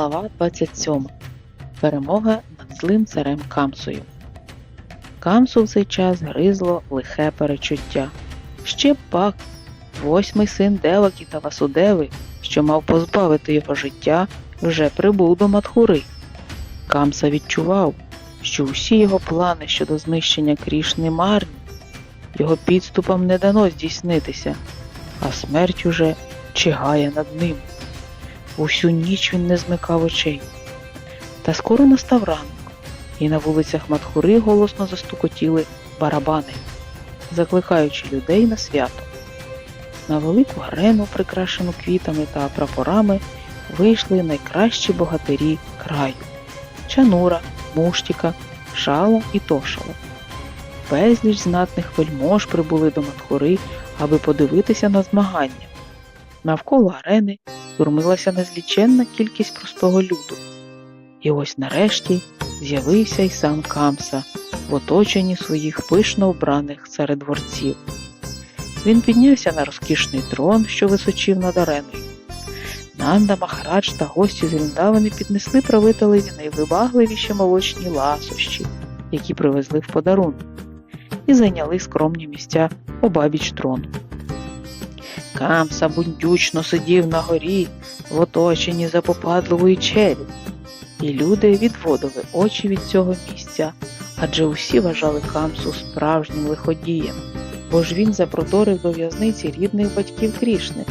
Глава 27. Перемога над злим царем Камсою. Камсу в цей час гризло лихе перечуття. Ще пак, восьмий син Девакі та Васудеви, що мав позбавити його життя, вже прибув до Матхури. Камса відчував, що усі його плани щодо знищення Крішни марні, його підступам не дано здійснитися, а смерть уже чигає над ним. Усю ніч він не змикав очей. Та скоро настав ранок, і на вулицях Матхури голосно застукотіли барабани, закликаючи людей на свято. На велику арену, прикрашену квітами та прапорами, вийшли найкращі богатирі краю Чанура, Муштіка, Шала і Тошала. Безліч знатних вельмож прибули до Матхури, аби подивитися на змагання. Навколо арени турмилася незліченна кількість простого люду. І ось нарешті з'явився й сам Камса в оточенні своїх пишно вбраних царедворців. Він піднявся на розкішний трон, що височив над ареною. Нанда, Махарадж та гості з Ріндавини піднесли правителеві найвибагливіші молочні ласощі, які привезли в подарунок, і зайняли скромні місця обабіч трону. Камса бундючно сидів на горі в оточенні запопадливої челі, і люди відводили очі від цього місця, адже усі вважали Камсу справжнім лиходієм, бо ж він запроторив до в'язниці рідних батьків Крішни,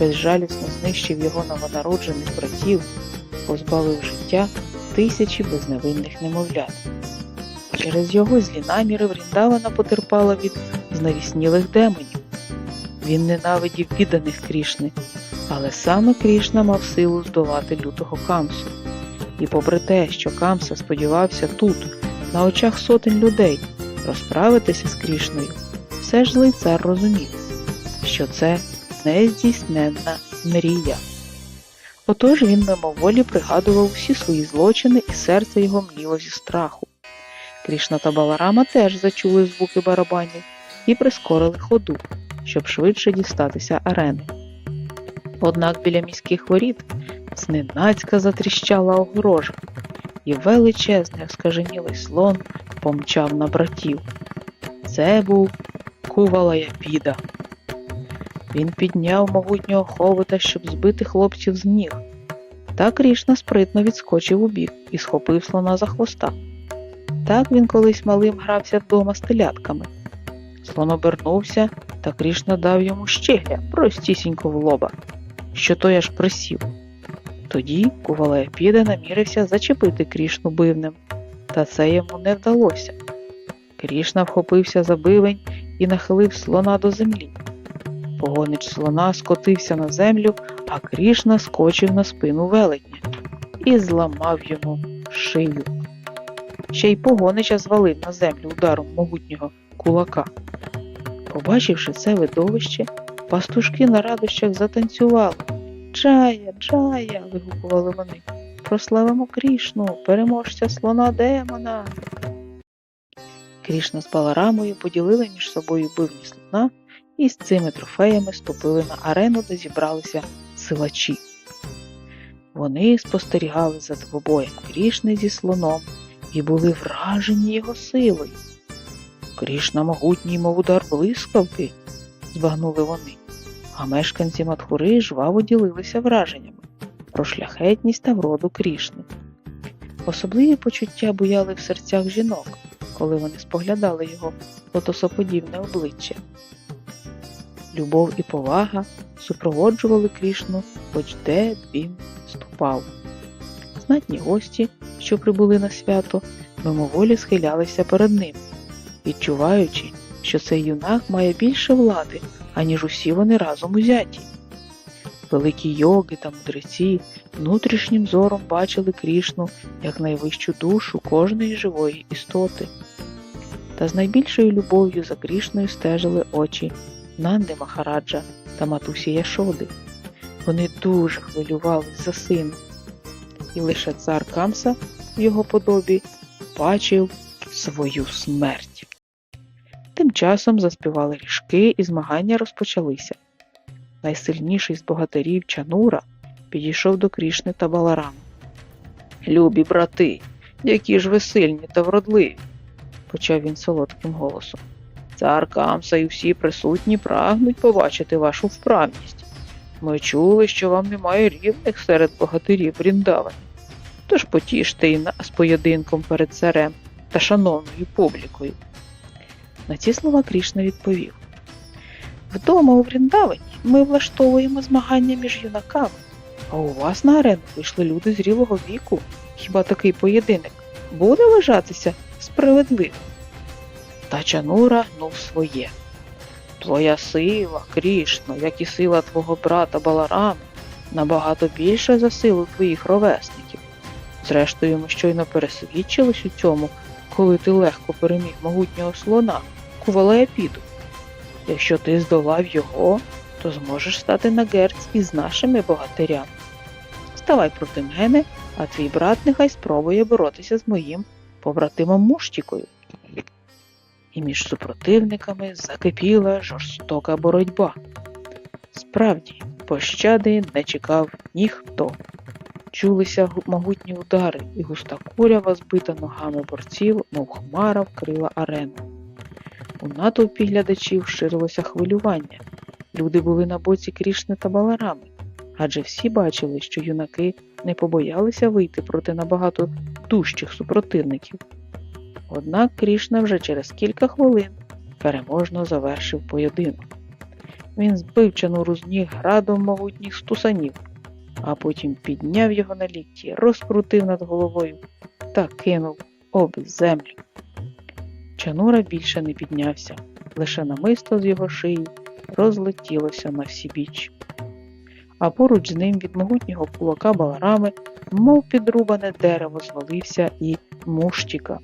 безжалісно знищив його новонароджених братів, позбавив життя тисячі безневинних немовлят. Через його злі наміри Вріндавана потерпала від знавіснілих демонів. Він ненавидів підданих Крішни, але саме Крішна мав силу здолати лютого Камсу. І попри те, що Камса сподівався тут, на очах сотень людей, розправитися з Крішною, все ж злий цар розумів, що це нездійсненна мрія. Отож він мимоволі пригадував усі свої злочини, і серце його мліло зі страху. Крішна та Баларама теж зачули звуки барабанів і прискорили ходу щоб швидше дістатися арени. Однак біля міських воріт зненацька затріщала огорожа, і величезний скаженілий слон помчав на братів. Це був Кувалаяпіда. Він підняв могутнього ховита, щоб збити хлопців з ніг. Та Крішна спритно відскочив у бік і схопив слона за хвоста. Так він колись малим грався вдома з телятками. Слон обернувся, та Крішна дав йому щегля простісінько в лоба, що той аж присів. Тоді Кувалаяпіда намірився зачепити Крішну бивнем, та це йому не вдалося. Крішна вхопився за бивень і нахилив слона до землі. Погонич слона скотився на землю, а Крішна скочив на спину велетня і зламав йому шию. Ще й погонича звалив на землю ударом могутнього кулака. Побачивши це видовище, пастушки на радощах затанцювали. Джая, Джая. вигукували вони. Прославимо Крішну, переможця слона демона. Крішна з Баларамою поділили між собою бивні слона і з цими трофеями ступили на арену, де зібралися силачі. Вони спостерігали за двобоєм Крішни зі слоном і були вражені його силою. Крішна могутній, мов удар блискавки, збагнули вони, а мешканці Матхури жваво ділилися враженнями про шляхетність та вроду Крішни. Особливі почуття буяли в серцях жінок, коли вони споглядали його лотосоподібне обличчя. Любов і повага супроводжували Крішну, хоч де він ступав. Знатні гості, що прибули на свято, мимоволі схилялися перед ним відчуваючи, що цей юнак має більше влади, аніж усі вони разом узяті. Великі йоги та мудреці внутрішнім зором бачили Крішну як найвищу душу кожної живої істоти. Та з найбільшою любов'ю за Крішною стежили очі Нанди Махараджа та матусі Яшоди. Вони дуже хвилювались за сина, і лише цар Камса в його подобі бачив свою смерть. Часом заспівали ріжки і змагання розпочалися. Найсильніший з богатирів Чанура підійшов до Крішни та Баларама Любі брати, які ж ви сильні та вродливі, почав він солодким голосом. Цар Камса і всі присутні прагнуть побачити вашу вправність. Ми чули, що вам немає рівних серед богатирів Бріндавані. Тож потіште і нас поєдинком перед царем та шановною публікою. На ці слова Крішна відповів. Вдома у Вріндавані ми влаштовуємо змагання між юнаками, а у вас на арену вийшли люди зрілого віку. Хіба такий поєдинок буде вважатися справедливим? Та Чанура гнув своє. Твоя сила, Крішно, як і сила твого брата Баларами, набагато більша за силу твоїх ровесників. Зрештою, ми щойно пересвідчились у цьому, коли ти легко переміг могутнього слона, Кувалеапіду. Якщо ти здолав його, то зможеш стати на герць із нашими богатирями. Ставай проти мене, а твій брат нехай спробує боротися з моїм побратимом Муштікою. І між супротивниками закипіла жорстока боротьба. Справді, пощади не чекав ніхто. Чулися могутні удари, і густа курява, збита ногами борців, мов хмара вкрила арену. У натовпі глядачів ширилося хвилювання. Люди були на боці Крішни та Баларами, адже всі бачили, що юнаки не побоялися вийти проти набагато дужчих супротивників. Однак Крішна вже через кілька хвилин переможно завершив поєдинок. Він збив чануру з градом могутніх стусанів, а потім підняв його на лікті, розкрутив над головою та кинув об землю. Чанура більше не піднявся, лише намисто з його шиї розлетілося на всі біч. А поруч з ним від могутнього кулака баларами, мов підрубане дерево, звалився і муштіка.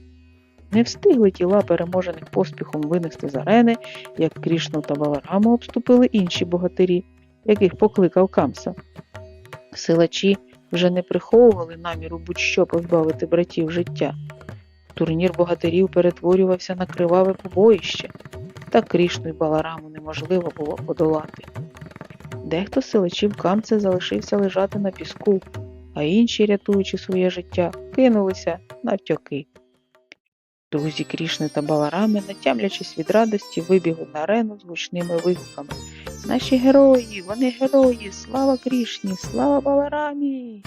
Не встигли тіла переможених поспіхом винести з арени, як Крішну та Балараму обступили інші богатирі, яких покликав Камса. Силачі вже не приховували наміру будь-що позбавити братів життя. Турнір богатирів перетворювався на криваве побоїще, та Крішну й Балараму неможливо було подолати. Дехто з силачів Камса залишився лежати на піску, а інші, рятуючи своє життя, кинулися навтьоки. Друзі Крішни та Баларами, натямлячись від радості, вибігли на арену з гучними вигуками. Наші герої, вони герої! Слава Крішні! Слава Баларамі!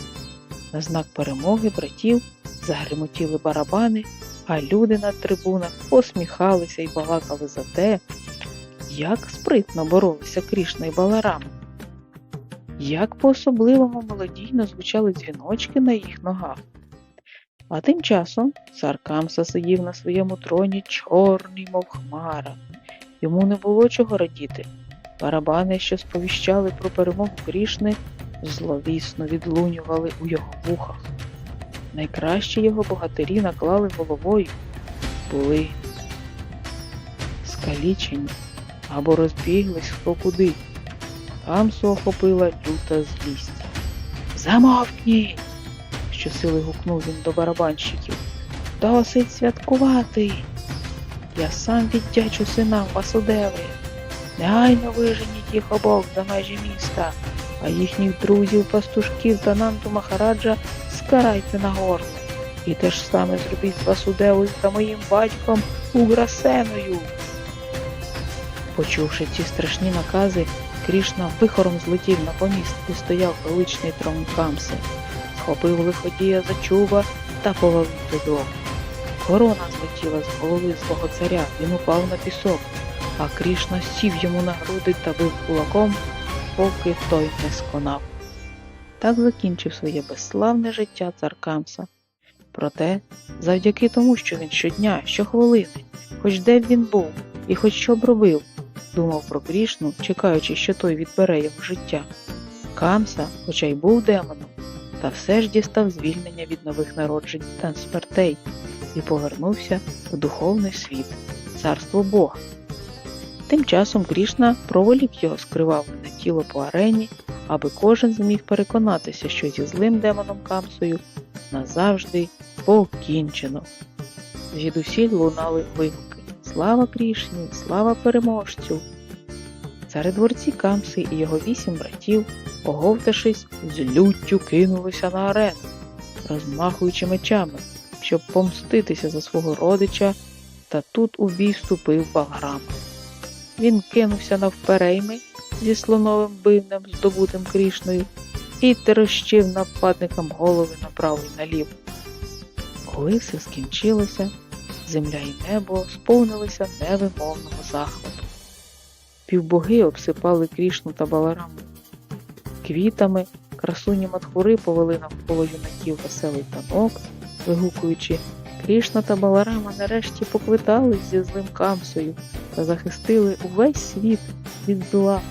На знак перемоги братів загремотіли барабани, а люди на трибунах посміхалися і балакали за те, як спритно боролися Крішна і Баларами. Як по-особливому молодійно звучали дзвіночки на їх ногах. А тим часом цар Камса сидів на своєму троні чорний, мов хмара. Йому не було чого радіти. Барабани, що сповіщали про перемогу Крішни, зловісно відлунювали у його вухах. Найкращі його богатирі наклали головою, були скалічені або розбіглись хто куди. Камсу охопила люта злість. Замовкніть! щосили гукнув він до барабанщиків. Досить святкувати. Я сам віддячу синам Васудеви. Негайно виженіть їх обох за межі міста, а їхніх друзів, пастушків та Нанту Махараджа скарайте на горло. І те ж саме зробіть з Васудевою та моїм батьком Уграсеною. Почувши ці страшні накази, Крішна вихором злетів на поміст, де стояв величний трон Камси схопив лиходія за чуба та повалив додому. Корона злетіла з голови свого царя, він упав на пісок, а Крішна сів йому на груди та бив кулаком, поки той не сконав. Так закінчив своє безславне життя цар Камса. Проте, завдяки тому, що він щодня, щохвилини, хоч де б він був і хоч що б робив, думав про Крішну, чекаючи, що той відбере його життя. Камса, хоча й був демоном, та все ж дістав звільнення від нових народжень та смертей і повернувся в духовний світ, царство Бога. Тим часом Крішна проволік його скривавлене тіло по арені, аби кожен зміг переконатися, що зі злим демоном Камсою назавжди покінчено. Звідусіль лунали вигуки Слава Крішні, слава переможцю! Царедворці Камси і його вісім братів, оговтавшись, з люттю кинулися на арену. розмахуючи мечами, щоб помститися за свого родича, та тут у бій вступив Баларам. Він кинувся навперейми зі слоновим бивнем, здобутим Крішною, і терещив нападникам голови направо і наліво. Коли все скінчилося, земля і небо сповнилися невимовного захвату. Півбоги обсипали Крішну та Балараму. Квітами красуні матхури повели навколо юнаків веселий танок, вигукуючи Крішна та Баларама нарешті поквитались зі злим камсою та захистили увесь світ від зла.